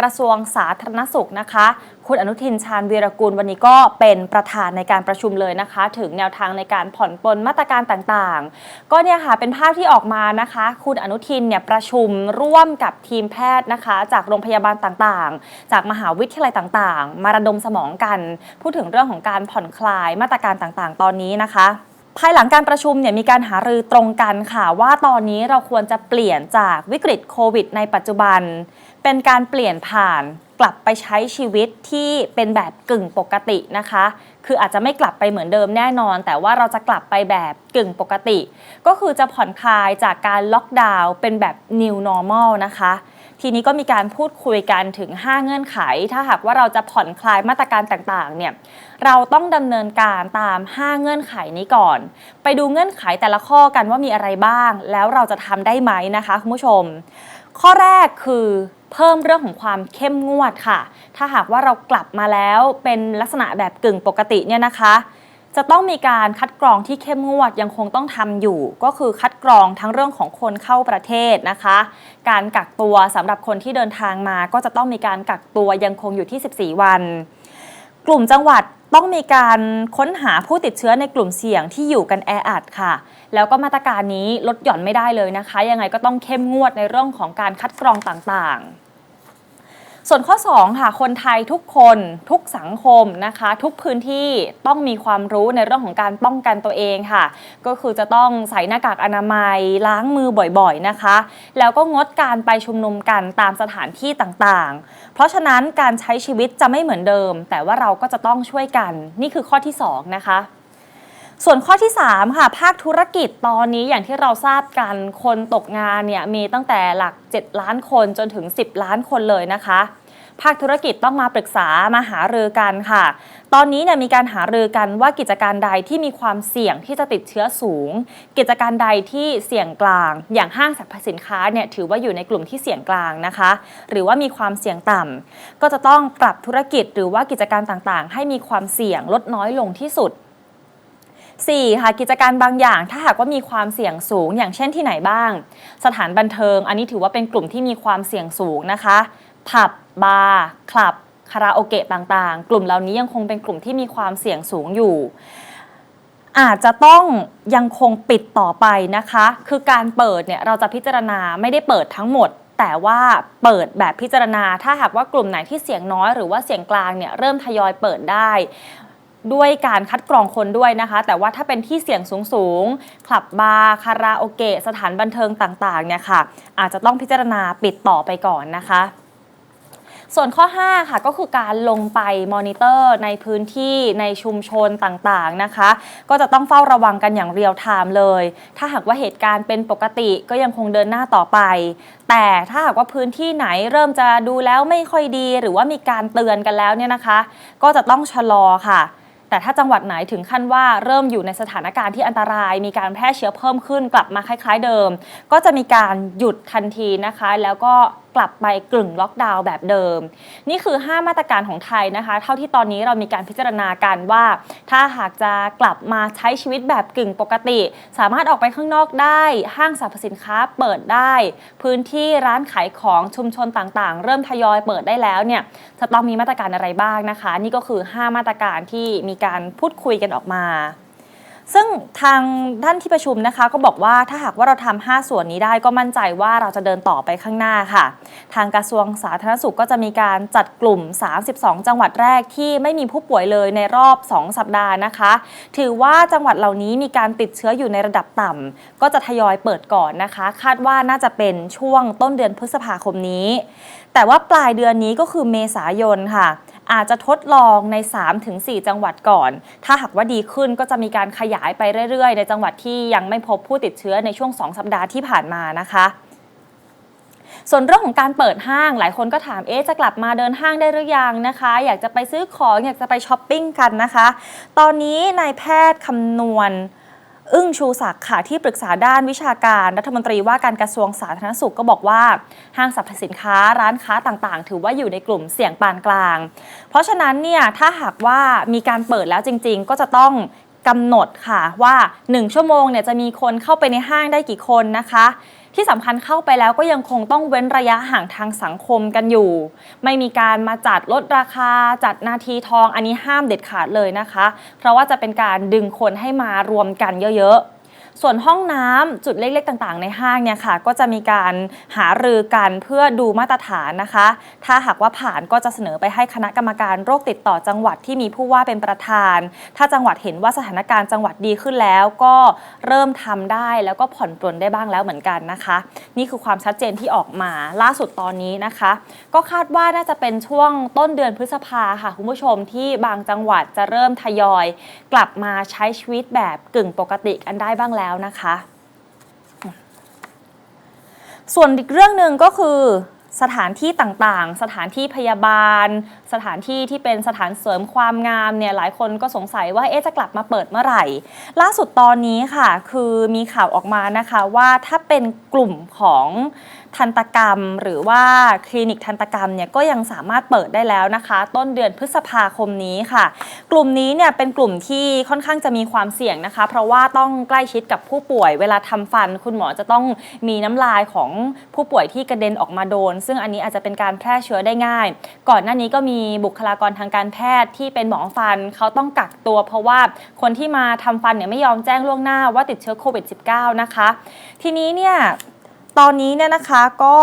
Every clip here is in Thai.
กระทรวงสาธารณสุขนะคะ คุณอนุทินชาญวีรกุลวันนี้ก็เป็นประธานในการประชุมเลยนะคะ ถึงแนวทางในการผ่อนปลนมาตรการต่างๆ ก็เนี่ยค่ะเป็นภาพที่ออกมานะคะ คุณอนุทินเนี่ยประชุมร่วมกับทีมแพทย์นะคะ จากโรงพยาบาลต่างๆ จากมหาวิทยาลัยต่างๆ มาระดมสมองกัน พูดถึงเรื่องของการผ่อนคลายมาตรการต่างๆ ตอนนี้นะคะภายหลังการประชุมเนี่ยมีการหารือตรงกันค่ะ ว่าตอนนี้เราควรจะเปลี่ยนจากวิกฤตโควิดในปัจจุบัน เป็นการเปลี่ยนผ่านกลับไปใช้ชีวิตที่เป็นแบบกึ่งปกตินะคะ คืออาจจะไม่กลับไปเหมือนเดิมแน่นอน แต่ว่าเราจะกลับไปแบบกึ่งปกติ ก็คือจะผ่อนคลายจากการล็อกดาวน์เป็นแบบ new normal นะคะทีนี้ก็มีการพูดคุยกันถึง 5 เงื่อนไข ถ้าหากว่าเราจะผ่อนคลายมาตรการต่างๆ เนี่ย เราต้องดำเนินการตาม 5 เงื่อนไขนี้ก่อน ไปดูเงื่อนไขแต่ละข้อกันว่ามีอะไรบ้าง แล้วเราจะทำได้ไหมนะคะคุณผู้ชม ข้อแรกคือ เพิ่มเรื่องของความเข้มงวดค่ะ ถ้าหากว่าเรากลับมาแล้วเป็นลักษณะแบบกึ่งปกติเนี่ยนะคะ จะต้องมีการคัดกรองที่เข้มงวดยังคงต้องทำอยู่ ก็คือคัดกรองทั้งเรื่องของคนเข้าประเทศนะคะ การกักตัวสำหรับคนที่เดินทางมา ก็จะต้องมีการกักตัวยังคงอยู่ที่ 14 วัน กลุ่มจังหวัดต้องมีการค้นหาผู้ติดเชื้อในกลุ่มเสี่ยงที่อยู่กันแออัดค่ะ แล้วก็มาตรการนี้ลดหย่อนไม่ได้เลยนะคะ ยังไงก็ต้องเข้มงวดในเรื่องของการคัดกรองต่างๆ ส่วนข้อ 2 ค่ะ คนไทยทุกคนทุกสังคมนะคะ ทุกพื้นที่ต้องมีความรู้ในเรื่องของการป้องกันตัวเองค่ะ ก็คือจะต้องใส่หน้ากากอนามัยล้างมือบ่อยๆนะคะ แล้วก็งดการไปชุมนุมกันตามสถานที่ต่างๆ เพราะฉะนั้นการใช้ชีวิตจะไม่เหมือนเดิม แต่ว่าเราก็จะต้องช่วยกัน นี่คือข้อที่ 2 นะคะ ส่วนข้อที่ 3 ค่ะ ภาคธุรกิจตอนนี้อย่างที่เราทราบกันคนตกงานเนี่ยมีตั้งแต่หลัก 7 ล้านคนจนถึง 10 ล้านคนเลยนะคะ ภาคธุรกิจต้องมาปรึกษามาหารือกันค่ะ ตอนนี้เนี่ยมีการหารือกันว่ากิจการใดที่มีความเสี่ยงที่จะติดเชื้อสูง กิจการใดที่เสี่ยงกลาง อย่างห้างสรรพสินค้าเนี่ยถือว่าอยู่ในกลุ่มที่เสี่ยงกลางนะคะ หรือว่ามีความเสี่ยงต่ำก็จะต้องปรับธุรกิจหรือว่ากิจการต่างๆ ให้มีความเสี่ยงลดน้อยลงที่สุด 4. ค่ะกิจการบางอย่างถ้าหากว่ามีความเสี่ยงสูง อย่างเช่นที่ไหนบ้าง สถานบันเทิง อันนี้ถือว่าเป็นกลุ่มที่มีความเสี่ยงสูงนะคะผับบาร์คลับคาราโอเกะต่างๆ กลุ่มเหล่านี้ยังคงเป็นกลุ่มที่มีความเสี่ยงสูงอยู่ อาจจะต้องยังคงปิดต่อไปนะคะ คือการเปิดเนี่ยเราจะพิจารณาไม่ได้เปิดทั้งหมด แต่ว่าเปิดแบบพิจารณา ถ้าหากว่ากลุ่มไหนที่เสียงน้อยหรือว่าเสียงกลางเนี่ยเริ่มทยอยเปิดได้ ด้วยการคัดกรองคนด้วยนะคะ แต่ว่าถ้าเป็นที่เสี่ยงสูงๆคลับบาร์คาราโอเกะสถานบันเทิงต่างๆเนี่ยค่ะ อาจจะต้องพิจารณาปิดต่อไปก่อนนะคะส่วนข้อ 5 ค่ะก็คือการลงไปมอนิเตอร์ในพื้นที่ในชุมชนต่างๆนะคะ ก็จะต้องเฝ้าระวังกันอย่างเรียลไทม์เลย ถ้าหากว่าเหตุการณ์เป็นปกติก็ยังคงเดินหน้าต่อไป แต่ถ้าหากว่าพื้นที่ไหนเริ่มจะดูแล้วไม่ค่อยดี หรือว่ามีการเตือนกันแล้วเนี่ยนะคะ ก็จะต้องชะลอค่ะ แต่ถ้าจังหวัดไหนถึงขั้นว่าเริ่มอยู่ในสถานการณ์ที่อันตราย มีการแพร่เชื้อเพิ่มขึ้นกลับมาคล้าย ๆ เดิม ก็จะมีการหยุดทันทีนะคะ แล้วก็ กลับไปกลึ่งล็อกดาวน์แบบเดิม นี่คือ 5 มาตรการของไทยนะคะ เท่าที่ตอนนี้เรามีการพิจารณากันว่า ถ้าหากจะกลับมาใช้ชีวิตแบบกึ่งปกติ สามารถออกไปข้างนอกได้ ห้างสรรพสินค้าเปิดได้ พื้นที่ร้านขายของชุมชนต่างๆ เริ่มทยอยเปิดได้แล้วเนี่ยจะต้องมีมาตรการอะไรบ้างนะคะ นี่ก็คือ 5 มาตรการที่มีการพูดคุยกันออกมา ซึ่งทางท่านที่ประชุมนะคะ ก็บอกว่าถ้าหากว่าเราทำ5ส่วนนี้ได้ก็มั่นใจว่าเราจะเดินต่อไปข้างหน้าค่ะ ทางกระทรวงสาธารณสุขก็จะมีการจัดกลุ่ม 32 จังหวัดแรกที่ไม่มีผู้ป่วยเลยในรอบ 2 สัปดาห์นะคะ ถือว่าจังหวัดเหล่านี้มีการติดเชื้ออยู่ในระดับต่ำก็จะทยอยเปิดก่อนนะคะ คาดว่าน่าจะเป็นช่วงต้นเดือนพฤษภาคมนี้ แต่ว่าปลายเดือนนี้ก็คือเมษายนค่ะ อาจจะทดลองใน 3-4 จังหวัดก่อน ถ้าหากว่าดีขึ้นก็จะมีการขยายไปเรื่อยๆ ในจังหวัดที่ยังไม่พบผู้ติดเชื้อในช่วง 2 สัปดาห์ที่ผ่านมานะคะส่วนเรื่องของการเปิดห้างหลายคนก็ถามเอ๊ะจะกลับมาเดินห้างได้หรือยังนะคะ อยากจะไปซื้อของอยากจะไปช้อปปิ้งกันนะคะ ตอนนี้นายแพทย์คำนวณ อึ้งชูศักดิ์ค่ะที่ปรึกษาด้านวิชาการรัฐมนตรีว่าการกระทรวงสาธารณสุขก็บอกว่า ห้างสรรพสินค้าร้านค้าต่างๆ ถือว่าอยู่ในกลุ่มเสี่ยงปานกลาง เพราะฉะนั้นเนี่ยถ้าหากว่ามีการเปิดแล้วจริง ๆ ก็จะต้องกำหนดค่ะว่า 1 ชั่วโมงเนี่ยจะมีคนเข้าไปในห้างได้กี่คนนะคะ ที่สำคัญเข้าไปแล้วก็ยังคงต้องเว้นระยะห่างทางสังคมกันอยู่ ไม่มีการมาจัดลดราคา จัดนาทีทองอันนี้ห้ามเด็ดขาดเลยนะคะ เพราะว่าจะเป็นการดึงคนให้มารวมกันเยอะๆ ส่วนห้องน้ำจุดเล็กๆต่างๆ ในห้างเนี่ยค่ะ ก็จะมีการหารือกันเพื่อดูมาตรฐานนะคะ ถ้าหากว่าผ่านก็จะเสนอไปให้คณะกรรมการโรคติดต่อจังหวัดที่มีผู้ว่าเป็นประธาน ถ้าจังหวัดเห็นว่าสถานการณ์จังหวัดดีขึ้นแล้ว ก็เริ่มทำได้แล้วก็ผ่อนปลนได้บ้างแล้วเหมือนกันนะคะ นี่คือความชัดเจนที่ออกมาล่าสุดตอนนี้นะคะ ก็คาดว่าน่าจะเป็นช่วงต้นเดือนพฤษภาค่ะคุณผู้ชมที่บางจังหวัดจะเริ่มทยอย กลับมาใช้ชีวิตแบบกึ่งปกติกันได้บ้างแล้วนะคะ ส่วนอีกเรื่องหนึ่งก็คือสถานที่ต่างๆ สถานที่พยาบาล สถานที่ที่เป็นสถานเสริมความงามเนี่ยหลายคนก็สงสัยว่าเอ๊ะจะกลับมาเปิดเมื่อไหร่ ล่าสุดตอนนี้ค่ะ คือมีข่าวออกมานะคะว่าถ้าเป็นกลุ่มของ ทันตกรรม หรือว่าคลินิกทันตกรรมเนี่ยก็ยังสามารถเปิดได้แล้วนะคะ ต้นเดือนพฤษภาคมนี้ค่ะ กลุ่มนี้เนี่ยเป็นกลุ่มที่ค่อนข้างจะมีความเสี่ยงนะคะ เพราะว่าต้องใกล้ชิดกับผู้ป่วยเวลาทำฟัน คุณหมอจะต้องมีน้ำลายของผู้ป่วยที่กระเด็นออกมาโดน ซึ่งอันนี้อาจจะเป็นการแพร่เชื้อได้ง่าย ก่อนหน้านี้ก็มีบุคลากรทางการแพทย์ที่เป็นหมอฟันเขาต้องกักตัว เพราะว่าคนที่มาทำฟันเนี่ยไม่ยอมแจ้งล่วงหน้าว่าติดเชื้อโควิด -19 นะคะ ทีนี้เนี่ย ตอนนี้เนี่ยนะคะก็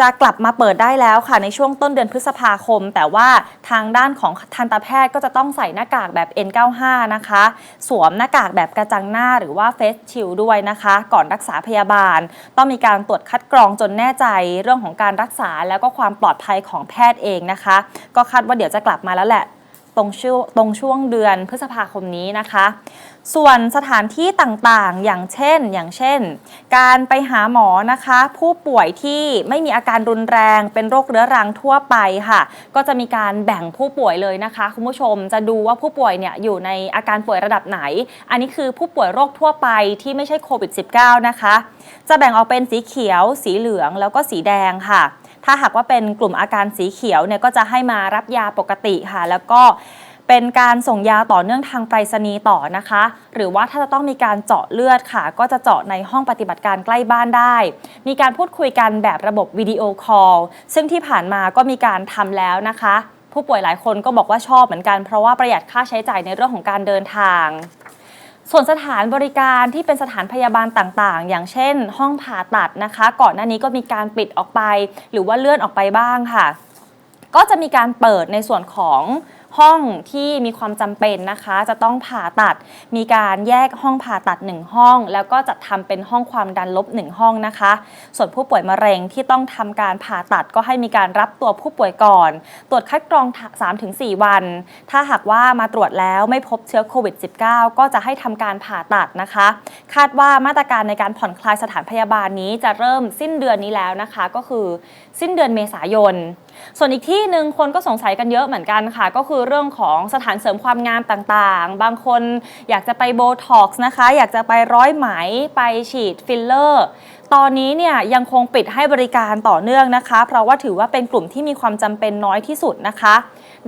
จะกลับมาเปิดได้แล้วค่ะในช่วงต้นเดือนพฤษภาคม แต่ว่าทางด้านของทันตแพทย์ก็จะต้องใส่หน้ากากแบบ N95 นะคะ สวมหน้ากากแบบกระจังหน้าหรือว่าเฟสชิลด้วยนะคะ ก่อนรักษาพยาบาล ต้องมีการตรวจคัดกรองจนแน่ใจเรื่องของการรักษาแล้วก็ความปลอดภัยของแพทย์เองนะคะ ก็คาดว่าเดี๋ยวจะกลับมาแล้วแหละ ตรงช่วงตรงช่วงเดือนพฤษภาคมนี้นะคะ ส่วนสถานที่ต่างๆ อย่างเช่น อย่างเช่น การไปหาหมอนะคะ ผู้ป่วยที่ไม่มีอาการรุนแรง เป็นโรคเรื้อรังทั่วไปค่ะ ก็จะมีการแบ่งผู้ป่วยเลยนะคะ คุณผู้ชมจะดูว่าผู้ป่วยเนี่ยอยู่ในอาการป่วยระดับไหน อันนี้คือผู้ป่วยโรคทั่วไปที่ไม่ใช่โควิด -19 นะคะ จะแบ่งออกเป็นสีเขียว สีเหลือง แล้วก็สีแดงค่ะ ถ้าหากว่าเป็นกลุ่มอาการสีเขียวเนี่ยก็จะให้มารับยาปกติค่ะ แล้วก็ เป็นการส่งยาต่อเนื่องทางไปรษณีย์ต่อนะคะ หรือว่าถ้าจะต้องมีการเจาะเลือดค่ะ ก็จะเจาะในห้องปฏิบัติการใกล้บ้านได้ มีการพูดคุยกันแบบระบบวิดีโอคอลซึ่งที่ผ่านมาก็มีการทำแล้วนะคะ ผู้ป่วยหลายคนก็บอกว่าชอบเหมือนกันเพราะว่าประหยัดค่าใช้จ่ายในเรื่องของการเดินทางส่วนสถานบริการที่เป็นสถานพยาบาลต่างๆ อย่างเช่น ห้องผ่าตัดนะคะ ก่อนหน้านี้ก็มีการปิดออกไป หรือว่าเลื่อนออกไปบ้างค่ะ ก็จะมีการเปิดในส่วนของ ห้องที่มีความจำเป็นนะคะ จะต้องผ่าตัด มีการแยกห้องผ่าตัด 1 ห้อง แล้วก็จัดทำเป็นห้องความดันลบ 1 ห้องนะคะ ส่วนผู้ป่วยมะเร็งที่ต้องทำการผ่าตัดก็ให้มีการรับตัวผู้ป่วยก่อน ตรวจคัดกรอง 3-4 วัน ถ้าหากว่ามาตรวจแล้วไม่พบเชื้อโควิด -19 ก็จะให้ทำการผ่าตัดนะคะ คาดว่ามาตรการในการผ่อนคลายสถานพยาบาลนี้จะเริ่มสิ้นเดือนนี้แล้วนะคะ ก็คือสิ้นเดือนเมษายน ส่วนอีกที่หนึ่งคนก็สงสัยกันเยอะเหมือนกันค่ะ ก็คือเรื่องของสถานเสริมความงามต่างๆ บางคนอยากจะไปโบท็อกซ์นะคะ อยากจะไปร้อยไหมไปฉีดฟิลเลอร์ตอนนี้เนี่ยยังคงปิดให้บริการต่อเนื่องนะคะ เพราะว่าถือว่าเป็นกลุ่มที่มีความจำเป็นน้อยที่สุดนะคะ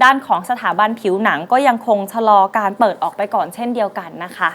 ด้านของสถาบันผิวหนังก็ยังคงชะลอการเปิดออกไปก่อนเช่นเดียวกันนะคะ